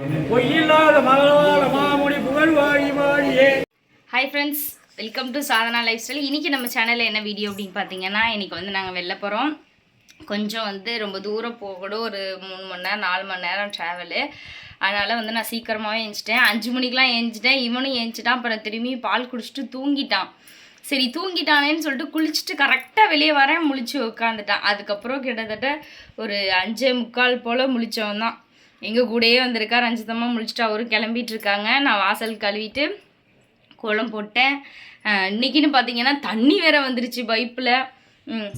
பொய்யில்லாத மகளவாள மாமுடி புகழ் வாழி வாழியே. Hi friends welcome to Sadhana lifestyle இன்றைக்கி நம்ம சேனலில் என்ன வீடியோ அப்படின்னு பார்த்தீங்கன்னா இன்றைக்கி வந்து நாங்கள் வெளில போகிறோம் கொஞ்சம் வந்து ரொம்ப தூரம் போகணும் ஒரு மூணு மணி நேரம் நாலு மணி நேரம் ட்ராவலு அதனால் வந்து நான் சீக்கிரமாகவே எழுந்துச்சிட்டேன் அஞ்சு மணிக்கெலாம் ஏஞ்சிட்டேன் இவனும் ஏஞ்சிட்டான் அப்புறம் திரும்பி பால் குடிச்சிட்டு தூங்கிட்டான். சரி தூங்கிட்டானேன்னு சொல்லிட்டு குளிச்சுட்டு கரெக்டாக வெளியே வரேன். முழிச்சு உட்காந்துட்டான் அதுக்கப்புறம் கிட்டத்தட்ட ஒரு அஞ்சே முக்கால் போல் முழிச்சவன் தான் எங்கள் கூடயே வந்திருக்கா ரஞ்சிதமாக முடிச்சுட்டு அவரும் கிளம்பிட்டு இருக்காங்க நான் வாசல் கழுவிட்டு கோலம் போட்டேன். இன்றைக்கின்னு இன்னைக்குன்னு பார்த்தீங்கன்னா தண்ணி வேற வந்துருச்சு பைப்பில். ம்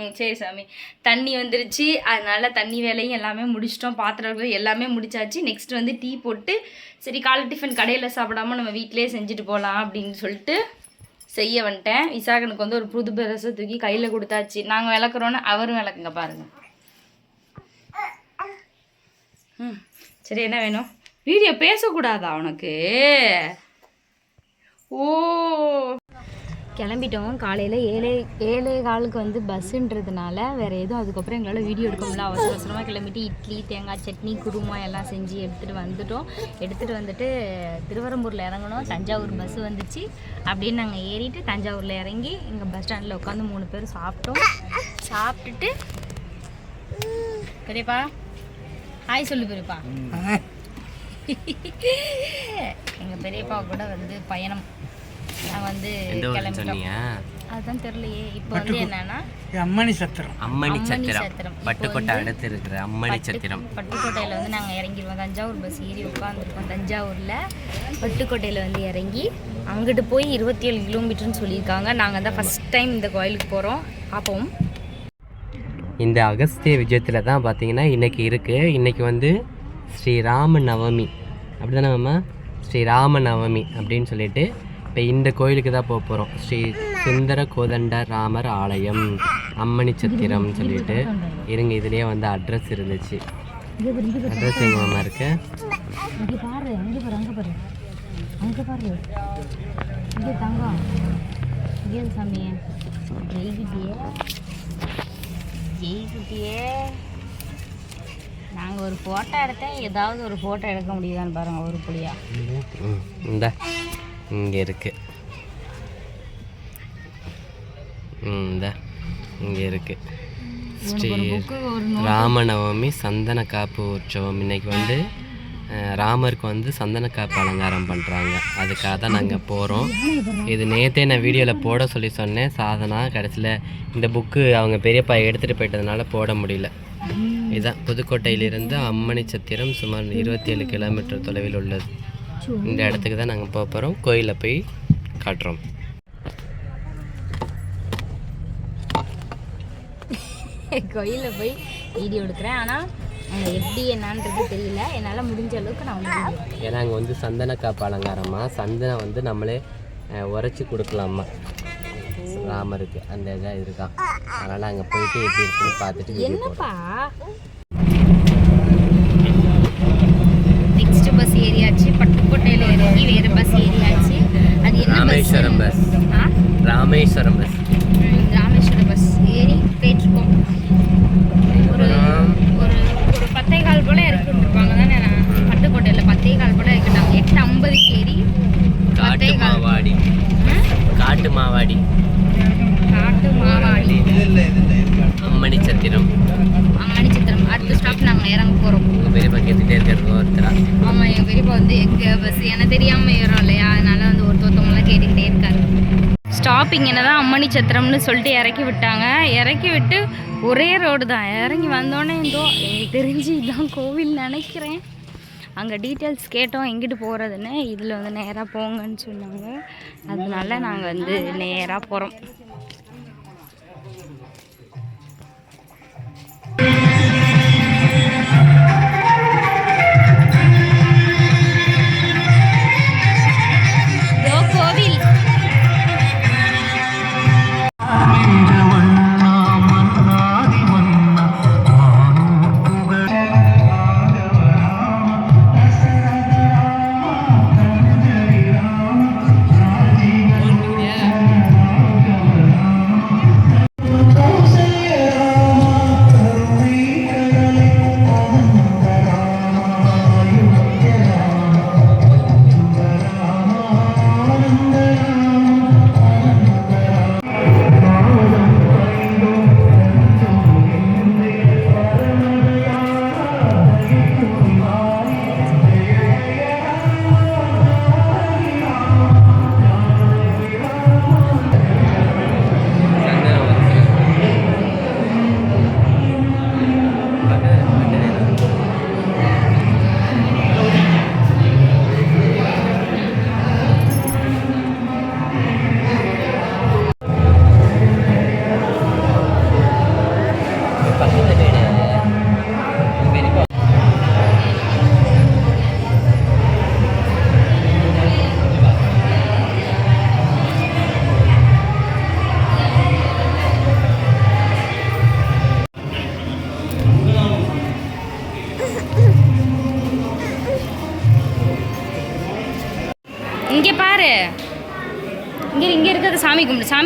ம் சரி சாமி. தண்ணி வந்துருச்சு. அதனால தண்ணி வேலையும் எல்லாமே முடிச்சிட்டோம். பாத்திரம் எல்லாமே முடிச்சாச்சு. நெக்ஸ்ட் வந்து டீ போட்டு சரி காலை டிஃபன் கடையில் சாப்பிடாம நம்ம வீட்டிலேயே செஞ்சுட்டு போகலாம் அப்படின்னு சொல்லிட்டு செய்ய வந்துட்டேன். விசாகனுக்கு வந்து ஒரு புது பிரசை தூக்கி கையில் கொடுத்தாச்சு. நாங்கள் விளக்குறோன்னு அவரும் விளக்குங்க பாருங்கள் ம். சரி என்ன வேணும்? வீடியோ பேசக்கூடாதா உனக்கு? ஓ. கிளம்பிட்டோம். காலையில் ஏழே ஏழே காலுக்கு வந்து பஸ்ஸுன்றதுனால வேறு எதுவும் அதுக்கப்புறம் எங்களால் வீடியோ எடுக்க முடியல. அவசர அவசரமாக கிளம்பிட்டு இட்லி தேங்காய் சட்னி குருமா எல்லாம் செஞ்சு எடுத்துகிட்டு வந்துட்டோம். எடுத்துகிட்டு வந்துட்டு திருவரம்பூரில் இறங்கணும் தஞ்சாவூர் பஸ் வந்துச்சு. அப்படின்னு நாங்கள் ஏறிட்டு தஞ்சாவூரில் இறங்கி எங்கள் பஸ் ஸ்டாண்டில் உட்காந்து மூணு பேர் சாப்பிட்டோம். சாப்பிட்டுட்டு பெரியப்பா ஹாய் சொல்லு பெரியப்பா. எங்கள் பெரியப்பா கூட வந்து பயணம். நான் வந்து கிளம்பிட்டோம். அதுதான் தெரியலையே. இப்போ வந்து என்னன்னா அம்மணி சத்திரம். அம்மணி சத்திரம். பட்டுக்கோட்டை அடுத்து இருக்கிற அம்மணி சத்திரம். பட்டுக்கோட்டையில் வந்து நாங்கள் இறங்கிடுவோம் தஞ்சாவூர் பஸ் ஏறி உட்காந்துருக்கோம் தஞ்சாவூரில் பட்டுக்கோட்டையில் வந்து இறங்கி அங்கிட்டு போய் இருபத்தி ஏழு கிலோமீட்டர்னு சொல்லியிருக்காங்க. நாங்கள் தான் ஃபஸ்ட் டைம் இந்த கோயிலுக்கு போகிறோம் பார்ப்போம் இந்த அகஸ்திய விஜயத்தில் தான் பார்த்தீங்கன்னா இன்றைக்கி இருக்குது இன்றைக்கி வந்து ஸ்ரீராம நவமி அப்படிதானே மாமா? ஸ்ரீராம நவமி அப்படின்னு சொல்லிட்டு இப்போ இந்த கோயிலுக்கு தான் போக போகிறோம் ஸ்ரீ சுந்தர கோதண்ட ராமர் ஆலயம் அம்மணி சத்திரம்னு சொல்லிட்டு. இருங்க இதுலேயே வந்து அட்ரஸ் இருந்துச்சு. அட்ரஸ் எங்கள் மாமா இருக்கு? அங்கே பாரு அங்கே பாரு. அங்கே இங்கே தங்கம். இங்கே சாமி. ஜெய்குட்டியே நாங்கள் ஒரு ஃபோட்டோ எடுத்தேன் ஏதாவது ஒரு ஃபோட்டோ எடுக்க முடியுதான்னு பாருங்கள் ஒரு புளியா இந்த இங்கே இருக்கு. இந்த இங்கே இருக்கு. ஸ்ரீ ராமநவமி சந்தன காப்பு உற்சவம். இன்னைக்கு வந்து ராமருக்கு வந்து சந்தன காப்பு அலங்காரம் பண்ணுறாங்க அதுக்காக தான் நாங்கள் போகிறோம் இது நேற்றே நான் வீடியோவில் போட சொல்லி சொன்னேன். சாதனா கடைசியில் இந்த புக்கு அவங்க பெரியப்பா எடுத்துகிட்டு போயிட்டதுனால போட முடியல. இதுதான் புதுக்கோட்டையிலிருந்து அம்மணி சத்திரம் சுமார் இருபத்தி ஏழு கிலோமீட்டர் தொலைவில் உள்ளது. இந்த இடத்துக்கு தான் நாங்கள் போக போகிறோம் கோயிலில் போய் காட்டுறோம். கோயிலில் போய் வீடியோ எடுக்கிறேன். ஆனால் எப்படி என்னன்றது தெரியல. என்னால் முடிஞ்ச அளவுக்கு நான் வந்து. ஏன்னா அங்கே வந்து சந்தன காப்பு அலங்காரமா சந்தனம் வந்து நம்மளே உரைச்சி கொடுக்கலாமா ராமருக்கு. அந்த இதாக இருக்கான் அதனால் அங்கே போயிட்டு எப்படி இருக்குன்னு பார்த்துட்டு என்னப்பா? Next bus ஏறியாச்சு. பட்டுக்கோட்டையில் இறங்கி வேறு பஸ் ஏறியாச்சு. அது என்ன ராமேஸ்வரம் பஸ் ஆ? ராமேஸ்வரம் பஸ் கேட்டுகிட்டே இருக்கிறது ஒருத்தரா ஆமாம் எங்கள் பெரியப்பா வந்து எங்க பஸ் எனக்கு தெரியாமல் ஏறோம் இல்லையா? அதனால வந்து ஒரு ஒருத்தவங்களாம் கேட்டுக்கிட்டே இருக்காரு. ஸ்டாப்பிங் என்னதான் அம்மணி சத்திரம்னு சொல்லிட்டு இறக்கி விட்டாங்க. இறக்கி விட்டு ஒரே ரோடு தான். இறங்கி வந்தோடனே இந்தோ எனக்கு தெரிஞ்சு இதான் கோவில் நினைக்கிறேன். அங்கே டீட்டெயில்ஸ் கேட்டோம் எங்கிட்டு போகிறதுன்னு இதில் வந்து நேராக போங்கன்னு சொன்னாங்க. அதனால நாங்கள் வந்து நேராக போகிறோம்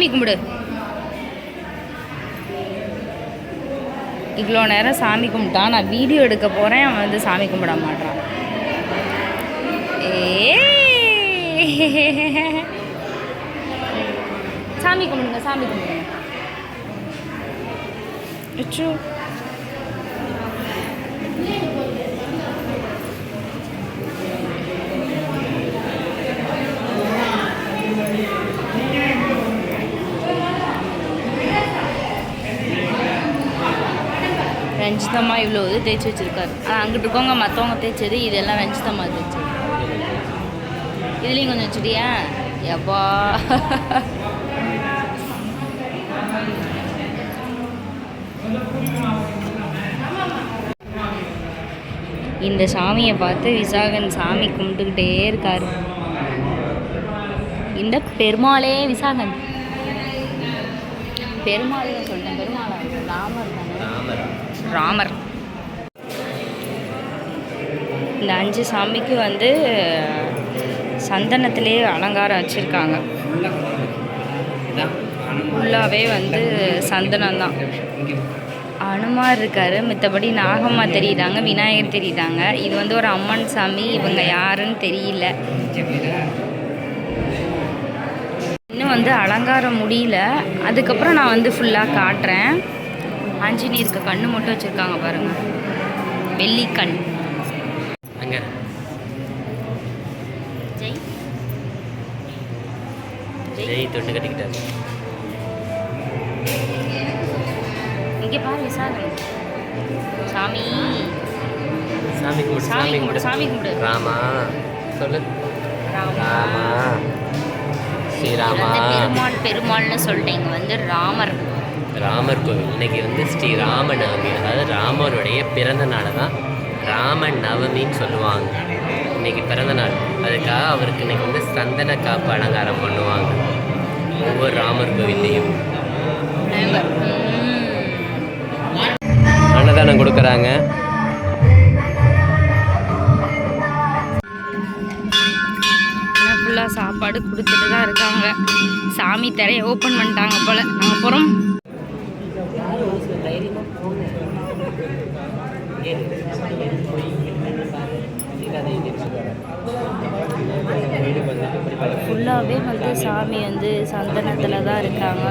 சாமி கும்பிடு. இவ்வளோ நேரம் சாமி கும்பிட்டான். நான் வீடியோ எடுக்க போகிறேன் அவன் வந்து சாமி கும்பிட மாட்டான் ஏ சாமி கும்பிடுங்க சாமி கும்பிடுங்க. அச்சோ. ரஞ்சிதம்மா இவ்வளோ இது தேய்ச்சி வச்சிருக்காரு. ஆனால் அங்கிட்டு இருக்கவங்க மற்றவங்க தேய்ச்சது இதெல்லாம் ரஞ்சிதம்மா தேய்ச்சது. இதுலேயும் கொஞ்சம் வச்சுட்டியா? எப்பா. இந்த சாமியை பார்த்து விசாகன் சாமி கும்பிட்டுக்கிட்டே இருக்காரு. இந்த பெருமாளே விசாகன். பெருமாளே சொல்லிட்டேன் பெருமாள்? ராமர். ராமர். இந்த அஞ்சு சாமிக்கு வந்து சந்தனத்திலே அலங்காரம் வச்சுருக்காங்க. ஃபுல்லாகவே வந்து சந்தனம் தான் அனுமார் இருக்காரு மித்தபடி நாகம்மா தெரியுறாங்க விநாயகர் தெரியுறாங்க. இது வந்து ஒரு அம்மன் சாமி இவங்க யாருன்னு தெரியல. இன்னும் வந்து அலங்காரம் முடியல. அதுக்கப்புறம் நான் வந்து ஃபுல்லாக காட்டுறேன். ஆஞ்சநேயருக்கு கண்ணு மட்டும் வச்சுருக்காங்க பாருங்க. வெள்ளிக்கண் அங்கே. ஜெய். ஜெய். தொட்டு கட்டிக்கிட்டாரு. இங்கே பாரு விசாகன் சாமி. சாமி கும்பிடு சாமி கும்பிடு சாமி கும்பிடு. ராமா. சொல்லு. ராமா. ராமா. ஸ்ரீராமா. பெருமாள் பெருமாள்னு சொல்லிட்டேன் இங்கே வந்து ராமர். ராமர் கோவில். இன்னைக்கு வந்து ஸ்ரீ ராம நவமி அதாவது ராமருடைய பிறந்த நாளை தான் ராம நவமின்னு சொல்லுவாங்க. இன்னைக்கு பிறந்த நாள். அதுக்காக அவருக்கு இன்னைக்கு வந்து சந்தன காப்பு அலங்காரம் பண்ணுவாங்க. ஒவ்வொரு ராமர் கோவில்லையும். அன்னதானம் கொடுக்குறாங்க. ஃபுல்லாக சாப்பாடு கொடுத்துட்டு தான் இருக்காங்க. சாமி திரையை ஓப்பன் பண்ணிட்டாங்க போல். நாங்கள் போகிறோம் ஃபுல்லாகவே வந்து சாமி வந்து சந்தனத்தில் தான் இருக்காங்க.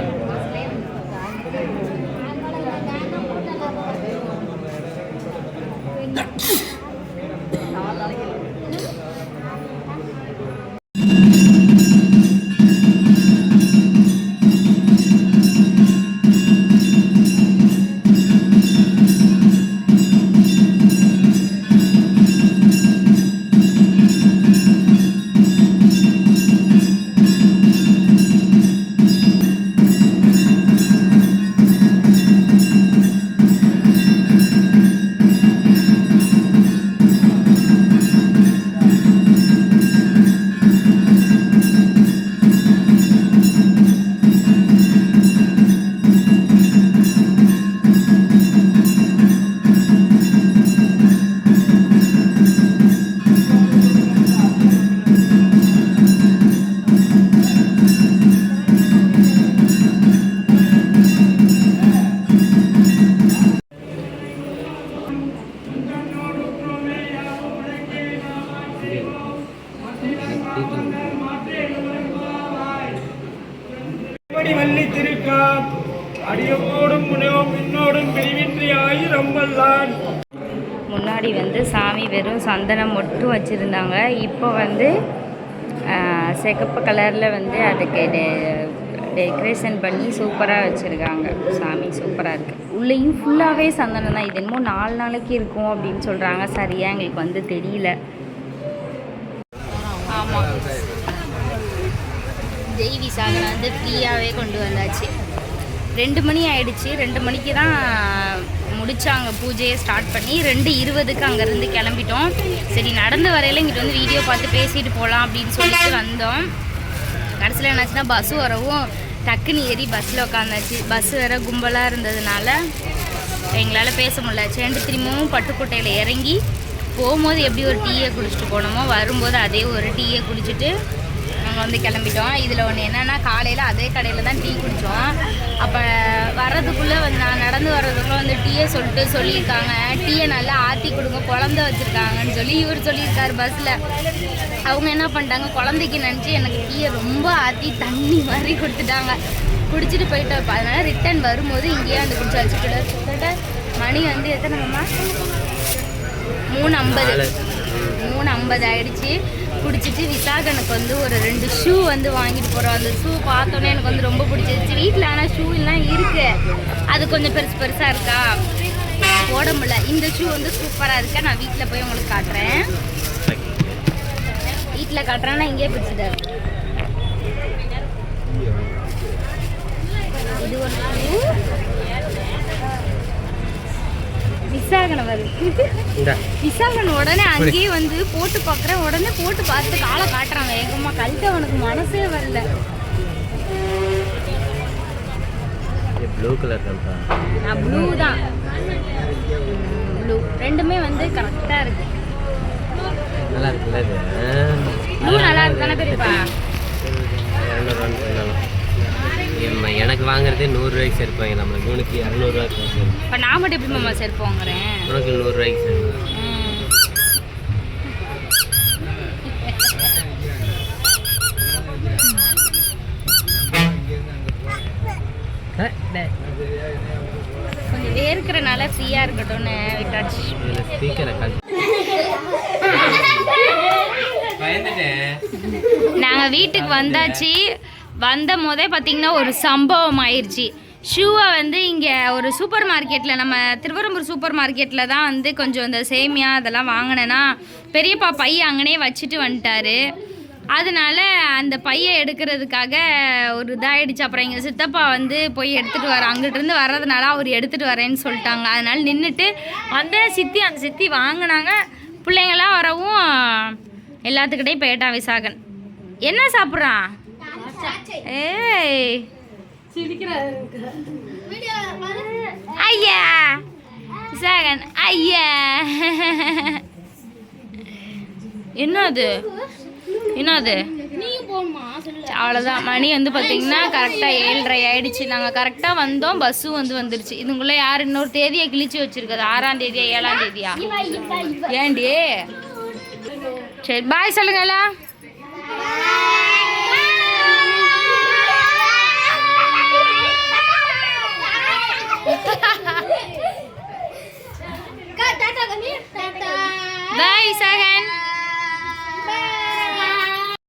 படி வள்ளி திருக்காம் அடியோடும் முனையோம் பின்னோடும் பிரிவின்றி ஆயிரம் வல்லான் முன்னாடி வந்து சாமி வெறும் சந்தனம் மட்டும் வச்சுருந்தாங்க. இப்போ வந்து சிகப்பு கலரில் வந்து அதுக்கு டெ- டெக்கரேஷன் பண்ணி சூப்பராக வச்சுருக்காங்க. சாமி சூப்பராக இருக்குது உள்ளேயும் ஃபுல்லாகவே சந்தனம் தான். இது என்னமோ நாலு நாளைக்கு இருக்கும் அப்படின்னு சொல்கிறாங்க சரியாக எங்களுக்கு வந்து தெரியல. ஆமாம் ஜெய் விசாகனை வந்து ஃப்ரீயாகவே கொண்டு வந்தாச்சு. ரெண்டு மணி ஆயிடுச்சு. ரெண்டு மணிக்கு தான் முடித்தாங்க பூஜையை ஸ்டார்ட் பண்ணி ரெண்டு இருபதுக்கு அங்கேருந்து கிளம்பிட்டோம். சரி நடந்து வரையில இங்கிட்டு வந்து வீடியோ பார்த்து பேசிட்டு போகலாம் அப்படின்னு சொல்லிட்டு வந்தோம். கடைசியில் என்னாச்சுன்னா பஸ்ஸு வரவும் டக்குன்னு ஏறி பஸ்ஸில் உட்காந்தாச்சு பஸ் வேறு கும்பலாக இருந்ததுனால எங்களால் பேச முடியல. சேர்ந்து திரும்பவும் பட்டுக்கோட்டையில் இறங்கி போகும்போது எப்படி ஒரு டீயை குடிச்சிட்டு போனோமோ வரும்போது அதே ஒரு டீயை குடிச்சிட்டு நாங்கள் வந்து கிளம்பிட்டோம். இதில் ஒன்று என்னென்னா காலையில் அதே கடையில் தான் டீ குடித்தோம் அப்போ வர்றதுக்குள்ளே வந்து நான் நடந்து வர்றதுக்குள்ளே வந்து டீயை சொல்லிட்டு சொல்லியிருக்காங்க. டீயை நல்லா ஆற்றி கொடுங்க குழந்த வச்சுருக்காங்கன்னு சொல்லி இவர் சொல்லியிருக்காரு பஸ்ஸில் அவங்க என்ன பண்ணிட்டாங்க குழந்தைக்கு நினச்சி எனக்கு டீயை ரொம்ப ஆற்றி தண்ணி மாதிரி கொடுத்துட்டாங்க. குடிச்சிட்டு போயிட்டோம். அதனால் ரிட்டன் வரும்போது இங்கேயே வந்து குடிச்சாச்சு. கிட்டத்தட்ட மணி வந்து எத்தனைம்மா மூணு ஐம்பது. மூணு ஐம்பது ஆயிடுச்சு. குடிச்சிட்டு விசாகனுக்கு வந்து ஒரு ரெண்டு ஷூ வந்து வாங்கிட்டு போகிறோம் அந்த ஷூ பார்த்தோன்னே எனக்கு வந்து ரொம்ப பிடிச்சிருச்சு. வீட்டில் ஆனால் ஷூ எல்லாம் இருக்கு. அது கொஞ்சம் பெருசு பெருசாக இருக்கா? போட முடியல. இந்த ஷூ வந்து சூப்பராக இருக்கு? நான் வீட்டில் போய் உங்களுக்கு காட்டுறேன். வீட்டில் காட்டுறேன்னா இங்கேயே பிடிச்சிட்டாரு இது ஒரு ஷூ விசாகனை வருது விசாகன் உடனே அங்கேயே வந்து போட்டு பார்க்குறேன் உடனே போட்டு பார்த்து காலை காட்டுறான் வேகமாக கழட்ட அவனுக்கு மனசே வரல ப்ளூ கலர் நான் ப்ளூ தான் ப்ளூ ரெண்டுமே வந்து கரெக்டாக இருக்கு நல்லா இருக்குல்ல இது ப்ளூ நல்லா இருக்கு தானே பெரியப்பா எனக்கு வாங்குறதே நூறுரூவாய்க்கு சேர்ப்பாங்க. நம்மளுக்கு இவனுக்கு இரநூறுவாய்க்கு சேர்ப்பாங்க. இப்போ நான் மட்டும் எப்படி மாமா செருப்பு வாங்குறேன் உனக்கு நூறுரூவாய்க்கு சேர்ப்பாங்க ம். கொஞ்சம் வேர்க்கிறனால ஃப்ரீயாக இருக்கட்டும்னு விட்டாச்சு. இதில் ஸ்பீக்கரை கால் பயந்துட்டேன். நாங்கள் வீட்டுக்கு வந்தாச்சு. வந்த போதே பார்த்தீங்கன்னா ஒரு சம்பவம் ஆயிடுச்சு. ஷூவை வந்து இங்கே ஒரு சூப்பர் மார்க்கெட்டில் நம்ம திருவரம்பூர் சூப்பர் மார்க்கெட்டில் தான் வந்து கொஞ்சம் இந்த சேமியா அதெல்லாம் வாங்கினேன்னா பெரியப்பா பையன் அங்கனே வச்சுட்டு வந்துட்டாரு. அதனால அந்த பையை எடுக்கிறதுக்காக ஒரு இதாகிடுச்சு அப்புறம் எங்கள் சித்தப்பா வந்து போய் எடுத்துகிட்டு வர அங்கிட்டிருந்து வர்றதுனால அவர் எடுத்துகிட்டு வரேன்னு சொல்லிட்டாங்க. அதனால நின்றுட்டு வந்த சித்தி அந்த சித்தி வாங்கினாங்க. பிள்ளைங்களாம் வரவும் எல்லாத்துக்கிட்டையும் போயிட்டான் விசாகன். என்ன சாப்பிட்றான்? ஏய். ஐயா. விசாகன் ஐயா. என்னது? என்னது? அவ்வளோதான் மணி வந்து பார்த்தீங்கன்னா கரெக்டாக ஏழரை ஆயிடுச்சு. நாங்கள் கரெக்டாக வந்தோம். பஸ்ஸும் வந்து வந்துருச்சு. இதுக்குள்ளே யார் இன்னொரு தேதியை கிழிச்சு வச்சிருக்குது? ஆறாம் தேதியா ஏழாம் தேதியா? ஏண்டி சரி பாய் சொல்லுங்களா Bye, Saga.